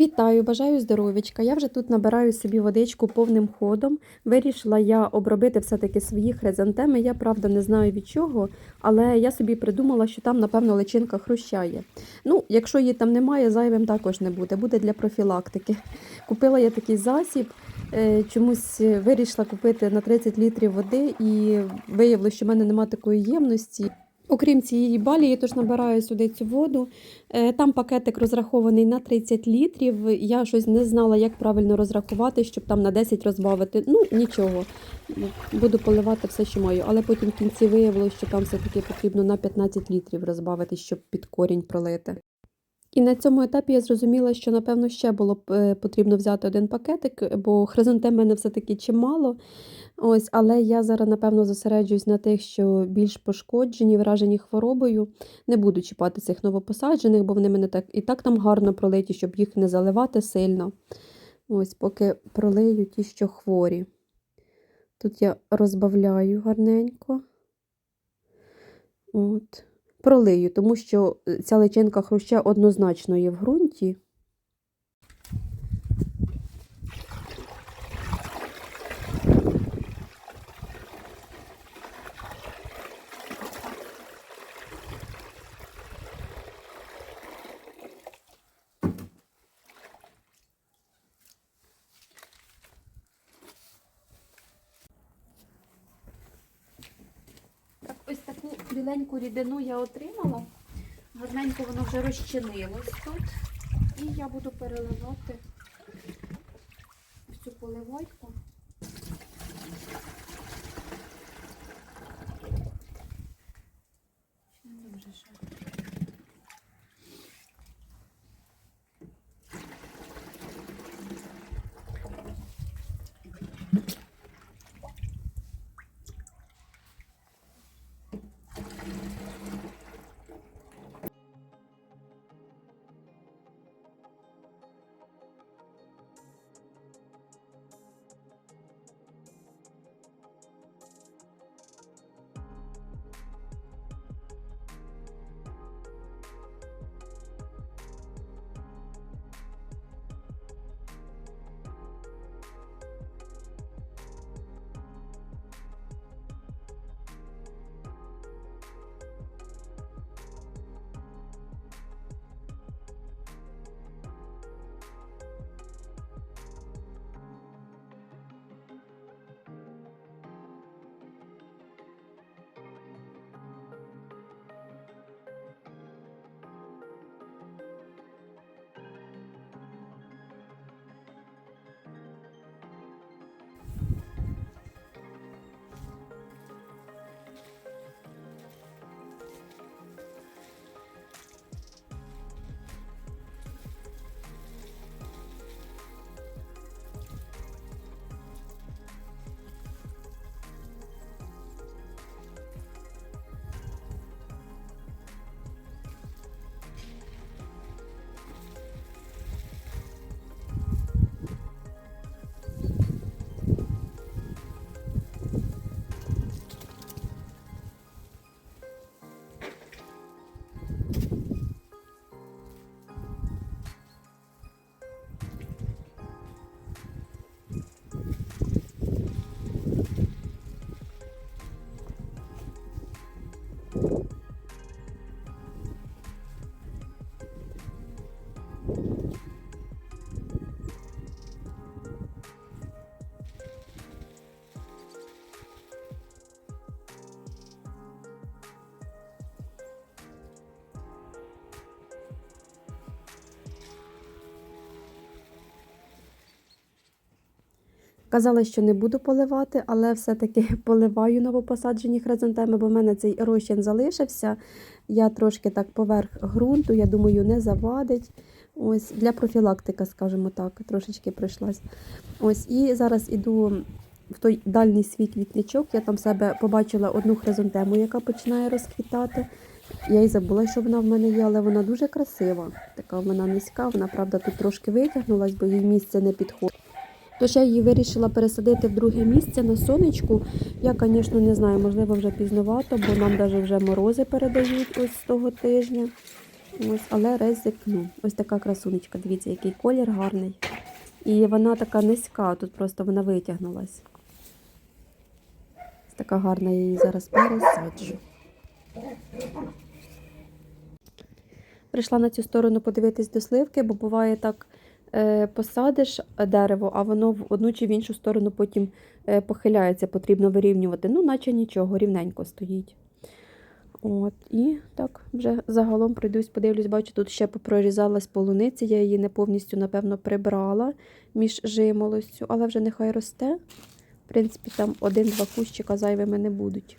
Вітаю, бажаю здоров'ячка. Я вже тут набираю собі водичку повним ходом. Вирішила я обробити все-таки свої хризантеми. Я правда не знаю від чого, але я собі придумала, що там, напевно, личинка хрущає. Ну, якщо її там немає, зайвим також не буде. Буде для профілактики. Купила я такий засіб. е, Чомусь вирішила купити на 30 літрів води і виявилося, що в мене немає такої ємності. Окрім цієї балії, тож набираю сюди цю воду. Е, Там пакетик розрахований на 30 літрів. Я щось не знала, як правильно розрахувати, щоб там на 10 розбавити. Ну, нічого. Буду поливати все, що маю. Але потім в кінці виявилося, що там все-таки потрібно на 15 літрів розбавити, щоб під корінь пролити. І на цьому етапі я зрозуміла, що напевно ще було б е, потрібно взяти один пакетик, бо хризантем мене все-таки чимало. Ось, але я зараз, напевно, зосереджуюсь на тих, що більш пошкоджені, вражені хворобою. Не буду чіпати цих новопосаджених, бо вони мене так і так там гарно пролиті, щоб їх не заливати сильно. Ось, поки пролию ті, що хворі. Тут я розбавляю гарненько. От. Пролию, тому що е, ця личинка хруща однозначно є в ґрунті. Так, ось таку біленьку рідину я отримала. Гарненько воно вже розчинилось тут. І я буду переливати в цю поливайку. Дуже ще? Казала, що не буду поливати, але все-таки поливаю новопосаджені хризантеми, бо в мене цей розчин залишився. Я трошки так поверх ґрунту, я думаю, не завадить. Ось Для профілактики, скажімо так, трошечки прийшлась. Ось І зараз іду в той дальній свій квітничок. Я там себе побачила одну хризантему, яка починає розквітати. Я й забула, що вона в мене є, але вона дуже красива. Така вона низька, вона, правда, тут трошки витягнулась, бо їй місце не підходить. Тож я її вирішила пересадити в друге місце на сонечку. Я, звісно, не знаю, можливо, вже пізновато, бо нам навіть вже морози передають ось з того тижня. Ось, але ризикну. Ось така красунечка. Дивіться, який колір гарний. І вона така низька, тут просто вона витягнулась. Така гарна, я її зараз пересаджу. Прийшла на цю сторону подивитись до сливки, бо буває так, посадиш дерево, а воно в одну чи в іншу сторону потім е, похиляється, потрібно вирівнювати. Ну, наче нічого, рівненько стоїть. От, і так, вже загалом пройдусь, подивлюсь, бачу, тут ще попрорізалась полуниця, я її не повністю, напевно, прибрала між жимолостю, але вже нехай росте. В принципі, там один-два кущика зайвими не будуть.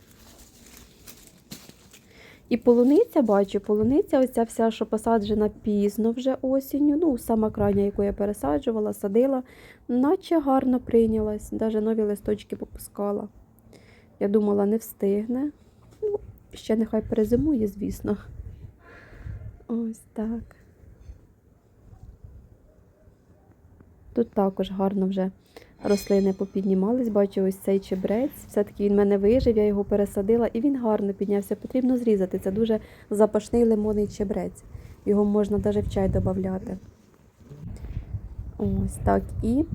І полуниця, бачу, полуниця, оця вся, що посаджена пізно вже осінню, ну, сама крайня, яку я пересаджувала, садила, наче гарно прийнялась, навіть нові листочки попускала. Я думала, не встигне. Ну, ще нехай перезимує, звісно. Ось так. Тут також гарно вже рослини попіднімались. Бачу, ось цей чебрець. Все-таки він мене вижив, я його пересадила і він гарно піднявся. Потрібно зрізати. Це дуже запашний лимонний чебрець. Його можна навіть в чай додати. Ось так. І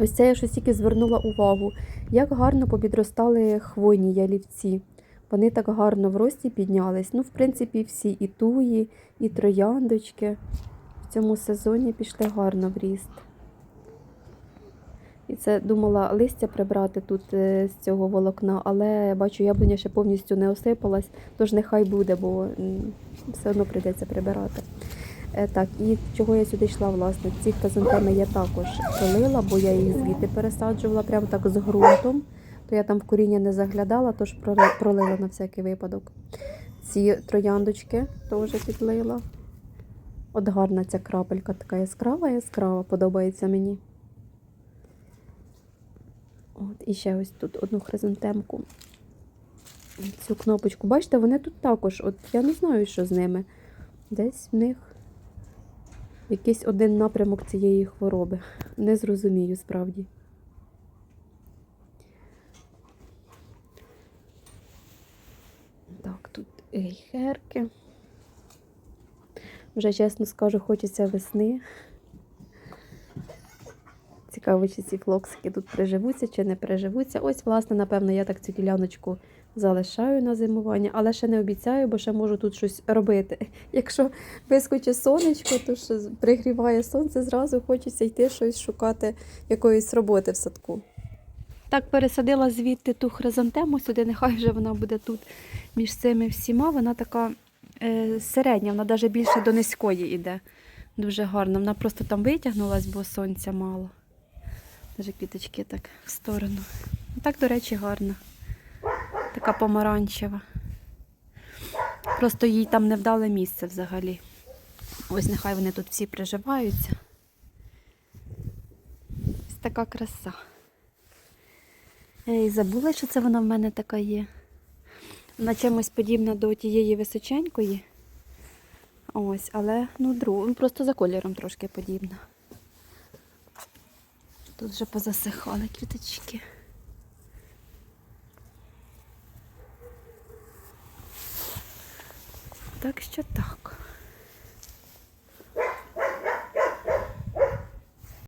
ось це я щось тільки звернула увагу, як гарно попідростали хвойні ялівці. Вони так гарно в рості піднялись. Ну, в принципі, всі і туї, і трояндочки в цьому сезоні пішли гарно в ріст. І це думала листя прибрати тут е, з цього волокна, але бачу, яблуня ще повністю не осипалась, тож нехай буде, бо все одно прийдеться прибирати. Е, Так, і чого я сюди йшла, власне, ці хризантеми я також полила, бо я їх звідти пересаджувала прямо так з ґрунтом. То я там в коріння не заглядала, тож пролила на всякий випадок. Ці трояндочки теж підлила. От гарна ця крапелька, така яскрава, яскрава, подобається мені. От, і ще ось тут одну хризантемку. Цю кнопочку. Бачите, вони тут також. От я не знаю, що з ними. Десь в них якийсь один напрямок цієї хвороби. Не зрозумію справді. Так, тут гейхерки. Вже чесно скажу, хочеться весни. Цікаво, чи ці флоксики тут приживуться чи не приживуться. Ось, власне, напевно, я так цю діляночку залишаю на зимування, але ще не обіцяю, бо ще можу тут щось робити. Якщо вискочить сонечко, то що пригріває сонце, зразу хочеться йти щось шукати якоїсь роботи в садку. Так, пересадила звідти ту хризантему сюди, нехай вже вона буде тут між цими всіма. Вона така е, середня, вона навіть більше до низької йде. Дуже гарно. Вона просто там витягнулась, бо сонця мало. Даже квіточки так в сторону. Так, до речі, гарно. Така помаранчева. Просто їй там не вдале місце взагалі. Ось нехай вони тут всі приживаються. Ось така краса. І забула, що це вона в мене така є. Вона чимось подібна до тієї височенької. Ось, але ну, друг, ну, просто за кольором трошки подібна. Тут вже позасихали квіточки. Так що так.